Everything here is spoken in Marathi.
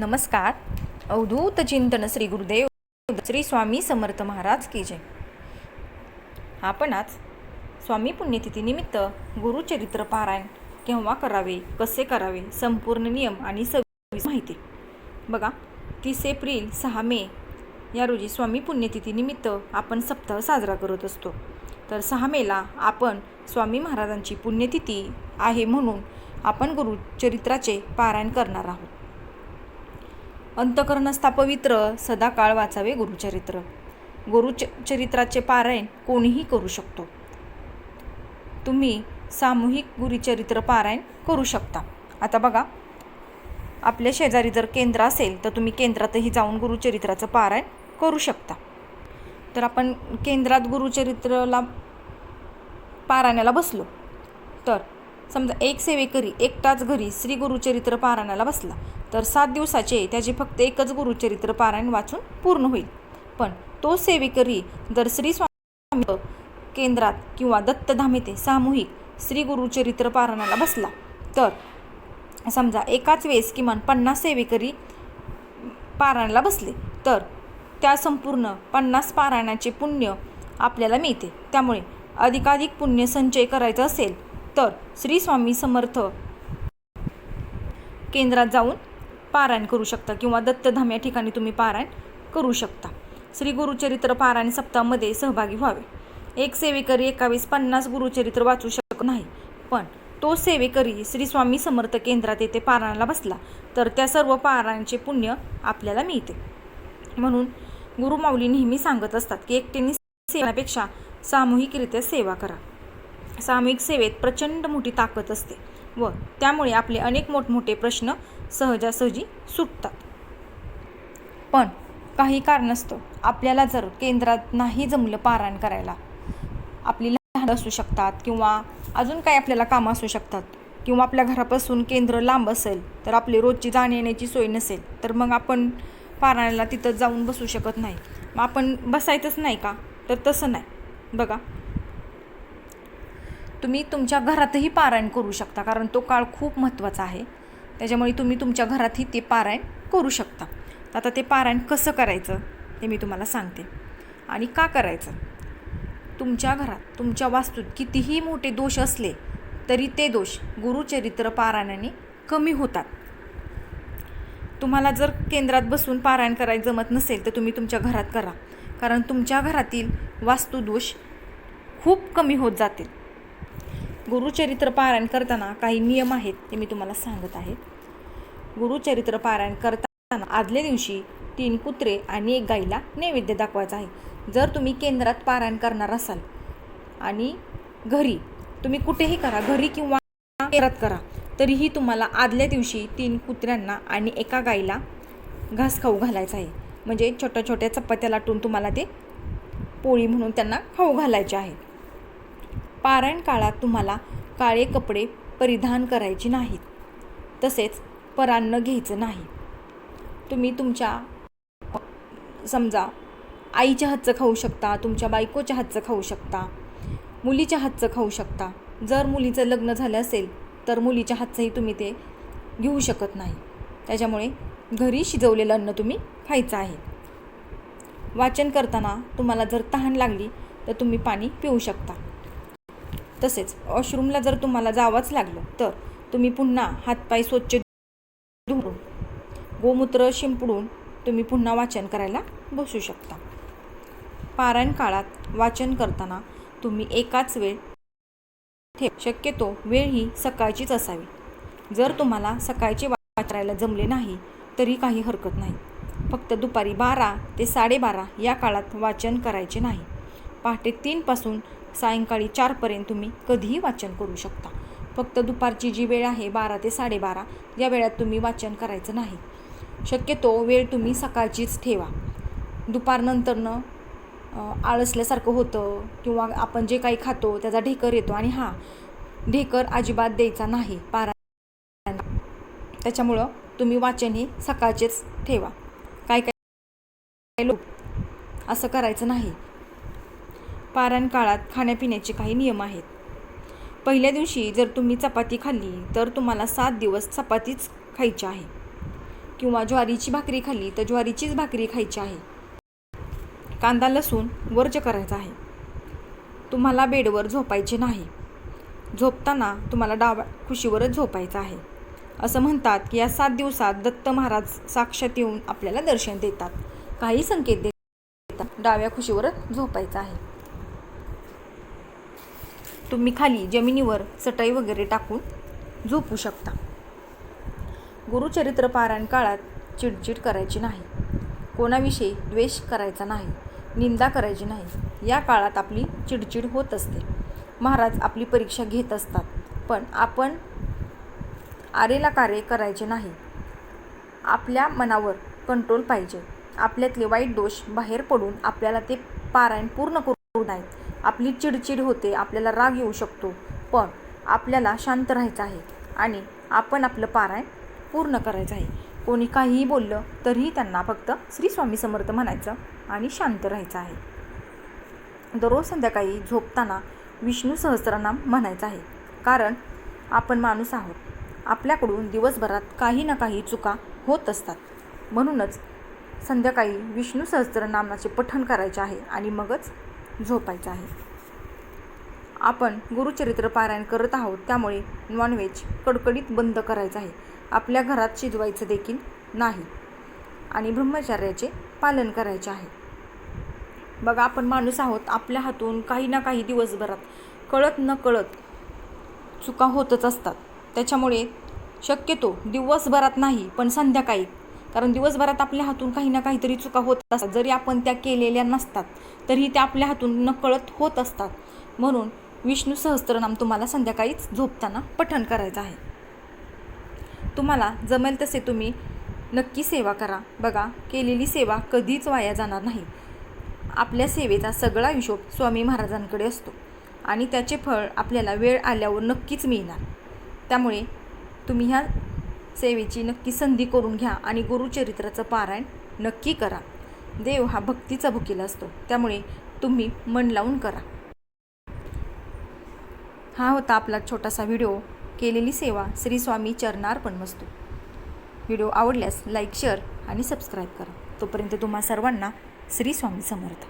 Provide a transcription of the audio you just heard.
नमस्कार. अवधूत चिंतन श्री गुरुदेव श्री स्वामी समर्थ महाराज की जय. आपण आज स्वामी पुण्यतिथीनिमित्त गुरुचरित्र पारायण केव्हा करावे कसे करावे संपूर्ण नियम आणि सविस्तर माहिती. बघा तीस एप्रिल सहा मे या रोजी स्वामी पुण्यतिथीनिमित्त आपण सप्ताह साजरा करत असतो. तर सहा मेला आपण स्वामी महाराजांची पुण्यतिथी आहे म्हणून आपण गुरुचरित्राचे पारायण करणार आहोत. अंतकरणस्था पवित्र सदाकाळ वाचावे गुरुचरित्र. गुरुच चरित्राचे पारायण कोणीही करू शकतो. तुम्ही सामूहिक गुरुचरित्र पारायण करू शकता. आता बघा आपल्या शेजारी जर केंद्र असेल तर तुम्ही केंद्रातही जाऊन गुरुचरित्राचं पारायण करू शकता. तर आपण केंद्रात गुरुचरित्राला पारायणाला बसलो. तर समजा एक सेवेकरी एकटाच घरी श्री गुरुचरित्र पारायणाला बसला. तर सात दिवसाचे त्याचे फक्त एकच गुरुचरित्र पारायण वाचून पूर्ण होईल. पण तो सेवेकरी जर श्री स्वामी केंद्रात किंवा दत्तधाम येथे सामूहिक श्री गुरुचरित्र पारायणाला बसला. तर समजा एकाच वेळेस किमान पन्नास सेवेकरी पारायणाला बसले तर त्या संपूर्ण पन्नास पारायणाचे पुण्य आपल्याला मिळते. त्यामुळे अधिकाधिक पुण्य संचय करायचा असेल तर श्री स्वामी समर्थ केंद्रात जाऊन पारायण करू शकता किंवा दत्तधाम या ठिकाणी तुम्ही पारायण करू शकता. श्री गुरुचरित्र पारायण सप्ताहामध्ये सहभागी व्हावे. एक सेवेकरी एकावीस पन्नास गुरुचरित्र वाचू शकत नाही पण तो सेवेकरी श्री स्वामी समर्थ केंद्रात येथे पारायणाला बसला तर त्या सर्व पारायणाचे पुण्य आपल्याला मिळते. म्हणून गुरुमाऊली नेहमी सांगत असतात की एकट्याने सेवण्यापेक्षा सामूहिकरित्या सेवा करा. सामूहिक सेवेत प्रचंड मोठी ताकद असते व त्यामुळे आपले अनेक मोठमोठे प्रश्न सहजासहजी सुटतात. पण काही कारणास्तव आपल्याला जर केंद्रात नाही जमलं पारायण करायला आपली लहान असू शकतात किंवा अजून काही आपल्याला कामं असू शकतात किंवा आपल्या घरापासून केंद्र लांब असेल तर आपली रोजची जाण्या येण्याची सोय नसेल तर मग आपण पारायणाला तिथं जाऊन बसू शकत नाही. मग आपण बसायचंच नाही का? तर तसं नाही. बघा. तुम्ही तुमच्या घरातही पारायण करू शकता कारण तो काळ खूप महत्त्वाचा आहे. त्याच्यामुळे तुम्ही तुमच्या घरातही ते पारायण करू शकता. तर आता ते पारायण कसं करायचं ते मी तुम्हाला सांगते. आणि का करायचं? तुमच्या घरात तुमच्या वास्तूत कितीही मोठे दोष असले तरी ते दोष गुरुचरित्र पारायणाने कमी होतात. तुम्हाला जर केंद्रात बसून पारायण करायला जमत नसेल तर तुम्ही तुमच्या घरात करा. कारण तुमच्या घरातील वास्तुदोष खूप कमी होत जातील. गुरुचरित्र पारायण करताना काही नियम आहेत ते मी तुम्हाला सांगत आहे. गुरुचरित्र पारायण करताना आदल्या दिवशी तीन कुत्रे आणि एक गाईला नैवेद्य दाखवायचा आहे. जर तुम्ही केंद्रात पारायण करणार असाल आणि घरी तुम्ही कुठेही करा घरी किंवा केंद्रात करा तरीही तुम्हाला आदल्या दिवशी तीन कुत्र्यांना आणि एका गाईला घास खाऊ घालायचा आहे. म्हणजे छोट्या छोट्या चपात्या लाटून तुम्हाला ते पोळी म्हणून त्यांना खाऊ घालायचे आहे. पारायण काळात तुम्हाला काळे कपडे परिधान करायचे नाहीत. तसेच परान्न घ्यायचं नाही. तुम्ही तुमच्या समजा आईच्या हातचं खाऊ शकता तुमच्या बायकोच्या हातचं खाऊ शकता मुलीच्या हातचं खाऊ शकता. जर मुलीचं लग्न झालं असेल तर मुलीच्या हातचंही तुम्ही ते घेऊ शकत नाही. त्याच्यामुळे घरी शिजवलेलं अन्न तुम्ही खायचं आहे. वाचन करताना तुम्हाला जर तहान लागली तर तुम्ही पाणी पिऊ शकता. तसेच वॉशरूमला जर तुम्हाला जावंच लागलं तर तुम्ही पुन्हा हातपाय स्वच्छ धुवून गोमूत्र शिंपडून तुम्ही पुन्हा वाचन करायला बसू शकता. पारायण काळात वाचन करताना तुम्ही एकाच वेळ ठेव. शक्यतो वेळ ही सकाळचीच असावी. जर तुम्हाला सकाळचे वाचायला जमले नाही तरी काही हरकत नाही. फक्त दुपारी बारा ते साडेबारा या काळात वाचन करायचे नाही. पहाटे तीनपासून सायंकाळी चारपर्यंत तुम्ही कधीही वाचन करू शकता. फक्त दुपारची जी वेळ आहे बारा ते साडेबारा या वेळात तुम्ही वाचन करायचं नाही. शक्यतो वेळ तुम्ही सकाळचीच ठेवा. दुपारनंतरनं आळसल्यासारखं होतं किंवा आपण जे काही खातो त्याचा ढेकर येतो आणि हा ढेकर अजिबात द्यायचा नाही पारा त्याच्यामुळं तुम्ही वाचन हे सकाळचेच ठेवा. काय काय लोक असं करायचं नाही. पारायण काळात खाण्यापिण्याचे काही नियम आहेत. पहिल्या दिवशी जर तुम्ही चपाती खाल्ली तर तुम्हाला सात दिवस चपातीच खायची आहे. किंवा ज्वारीची भाकरी खाल्ली तर ज्वारीचीच भाकरी खायची आहे. कांदा लसूण वर्ज करायचा आहे. तुम्हाला बेडवर झोपायचे नाही. झोपताना तुम्हाला डाव्या खुशीवरच झोपायचं आहे. असं म्हणतात की या सात दिवसात दत्त महाराज साक्षात येऊन आपल्याला दर्शन देतात. काही संकेत देतात. डाव्या खुशीवरच झोपायचं आहे. तुम्ही खाली जमिनीवर चटई वगैरे टाकून झोपू शकता. गुरुचरित्र पारायण काळात चिडचिड करायची नाही. कोणाविषयी द्वेष करायचा नाही निंदा करायची नाही या काळात आपली चिडचिड होत असते. महाराज आपली परीक्षा घेत असतात पण आपण आरेला कार्य करायचे नाही. आपल्या मनावर कंट्रोल पाहिजे. आपल्यातले वाईट दोष बाहेर पडून आपल्याला ते पारायण पूर्ण करू नयेत. आपली चिडचिड होते आपल्याला राग येऊ शकतो पण आपल्याला शांत राहायचं आहे आणि आपण आपलं पारायण पूर्ण करायचं आहे. कोणी काहीही बोललं तरीही त्यांना फक्त श्री स्वामी समर्थ म्हणायचं आणि शांत राहायचं आहे. दररोज संध्याकाळी झोपताना विष्णू सहस्रनाम म्हणायचं आहे. कारण आपण माणूस आहोत. आपल्याकडून दिवसभरात काही ना काही चुका होत असतात. म्हणूनच संध्याकाळी विष्णू सहस्त्रनामाचे पठण करायचे आहे आणि मगच झोपायचं आहे. आपण गुरुचरित्र पारायण करत आहोत त्यामुळे नॉनव्हेज कडकडीत बंद करायचं आहे. आपल्या घरात शिजवायचं देखील नाही. आणि ब्रह्मचर्याचे पालन करायचे आहे. बघा आपण माणूस आहोत आपल्या हातून काही ना काही दिवसभरात कळत न कळत चुका होतच असतात. त्याच्यामुळे शक्यतो दिवसभरात नाही पण संध्याकाळी कारण दिवसभरात आपल्या हातून काही ना काहीतरी चुका होत असतात. जरी आपण त्या केलेल्या नसतात तरीही त्या आपल्या हातून नकळत होत असतात. म्हणून विष्णू सहस्त्रनाम तुम्हाला संध्याकाळीच झोपताना पठण करायचं आहे. तुम्हाला जमेल तसे तुम्ही नक्की सेवा करा. बघा केलेली सेवा कधीच वाया जाणार नाही. आपल्या सेवेचा सगळा हिशोब स्वामी महाराजांकडे असतो आणि त्याचे फळ आपल्याला वेळ आल्यावर नक्कीच मिळणार. त्यामुळे तुम्ही ह्या सेवेची नक्की संधी करून घ्या आणि गुरुचरित्राचं पारायण नक्की करा. देव हा भक्तीचा भुकेला असतो. त्यामुळे तुम्ही मन लावून करा. हा होता आपला छोटासा व्हिडिओ. केलेली सेवा श्री स्वामी चरणार्पण वस्तू. व्हिडिओ आवडल्यास लाईक शेअर आणि सबस्क्राईब करा. तोपर्यंत तुम्हा सर्वांना श्री स्वामी समर्थ.